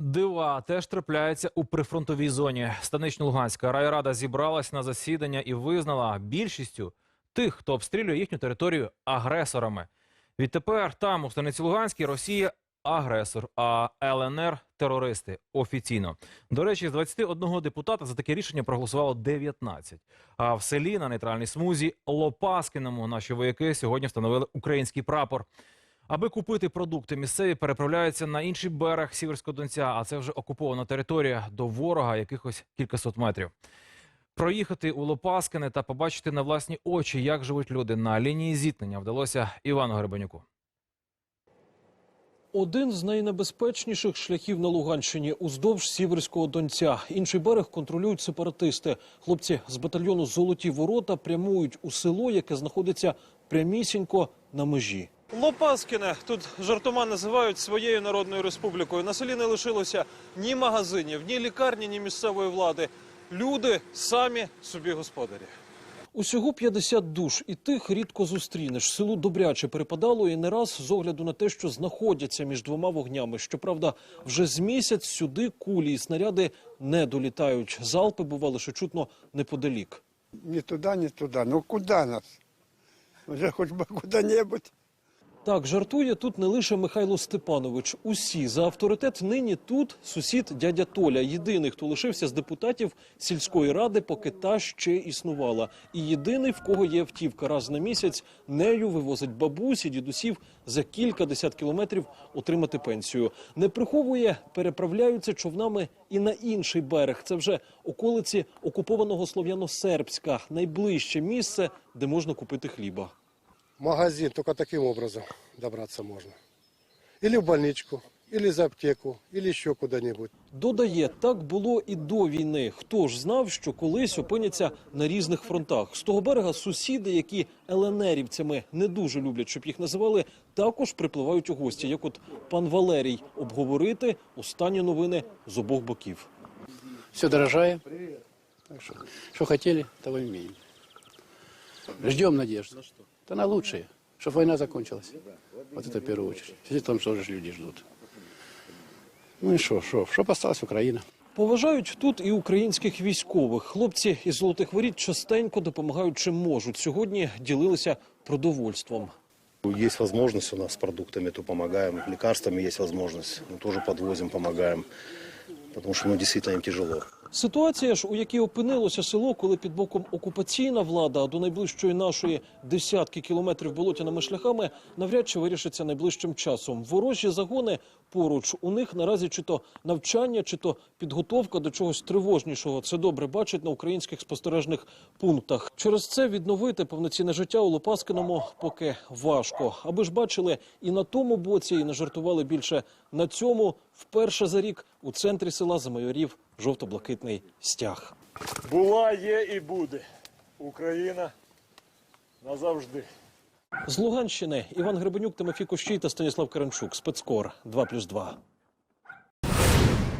Дива теж трапляються у прифронтовій зоні. Станично-Луганська райрада зібралась на засідання і визнала більшістю тих, хто обстрілює їхню територію агресорами. Відтепер там, у станиці Луганській, Росія агресор, а ЛНР терористи офіційно. До речі, з 21 депутата за таке рішення проголосувало 19. А в селі на нейтральній смузі Лопаскиному наші вояки сьогодні встановили український прапор. Аби купити продукти, місцеві переправляються на інший берег Сіверського Донця, а це вже окупована територія до ворога якихось кількасот метрів. Проїхати у Лопаскине та побачити на власні очі, як живуть люди на лінії зіткнення, вдалося Івану Гребенюку. Один з найнебезпечніших шляхів на Луганщині уздовж Сіверського Донця. Інший берег контролюють сепаратисти. Хлопці з батальйону Золоті ворота прямують у село, яке знаходиться прямісінько на межі. Лопаскіне тут жартома називають своєю народною республікою. На селі не лишилося ні магазинів, ні лікарні, ні місцевої влади. Люди самі собі господарі. Усього 50 душ, і тих рідко зустрінеш. Селу добряче перепадало і не раз з огляду на те, що знаходяться між двома вогнями. Щоправда, вже з місяць сюди кулі і снаряди не долітають. Залпи бували, що чутно неподалік. Ни туда, ни туда. Ну куда нас? Уже хоть бы куда-нибудь. Так, жартує тут не лише Михайло Степанович. Усі за авторитет нині тут сусід дядя Толя. Єдиний, хто лишився з депутатів сільської ради, поки та ще існувала. І єдиний, в кого є автівка раз на місяць, нею вивозить бабусі, дідусів за кілька десят кілометрів отримати пенсію. Не приховує, переправляються човнами і на інший берег. Це вже околиці окупованого Слов'яно-Сербська, найближче місце, де можна купити хліба. Магазин, только таким образом добраться можно. Или в больничку, или за аптеку, или еще куда-нибудь. Додає, так було і до війни. Хто ж знав, що колись опиняться на різних фронтах? З того берега сусіди, які ЛНРівцями не дуже люблять, щоб їх називали, також припливають у гості, як от пан Валерій, обговорити останні новини з обох боків. Все дорожает. Так что, что хотели, того имеем. Ждем надежды. На что? Да на лучшее. Чтобы война закончилась. Вот это в первую очередь. Все там тоже ж люди ждут. Ну и что, что? Чтоб осталась Украина. Поважають тут і українських військових. Хлопці із золотих воріт частенько допомагають чим можуть. Сьогодні ділилися продовольством. Есть возможность у нас с продуктами, то помогаем. Лекарствами есть возможность, мы тоже подвозим, помогаем. Потому что ну, действительно им тяжело. Ситуація ж, у якій опинилося село, коли під боком окупаційна влада, а до найближчої нашої десятки кілометрів болотяними шляхами, навряд чи вирішиться найближчим часом. Ворожі загони поруч. У них наразі чи то навчання, чи то підготовка до чогось тривожнішого. Це добре бачить на українських спостережних пунктах. Через це відновити повноцінне життя у Лопаскиному поки важко. Аби ж бачили і на тому боці, і не жартували більше на цьому. Вперше за рік у центрі села замайорів жовто-блакитний стяг. Була, є і буде. Україна назавжди. З Луганщини Іван Гребенюк, Тимофій Кощій та Станіслав Каранчук. Спецкор 2+,2.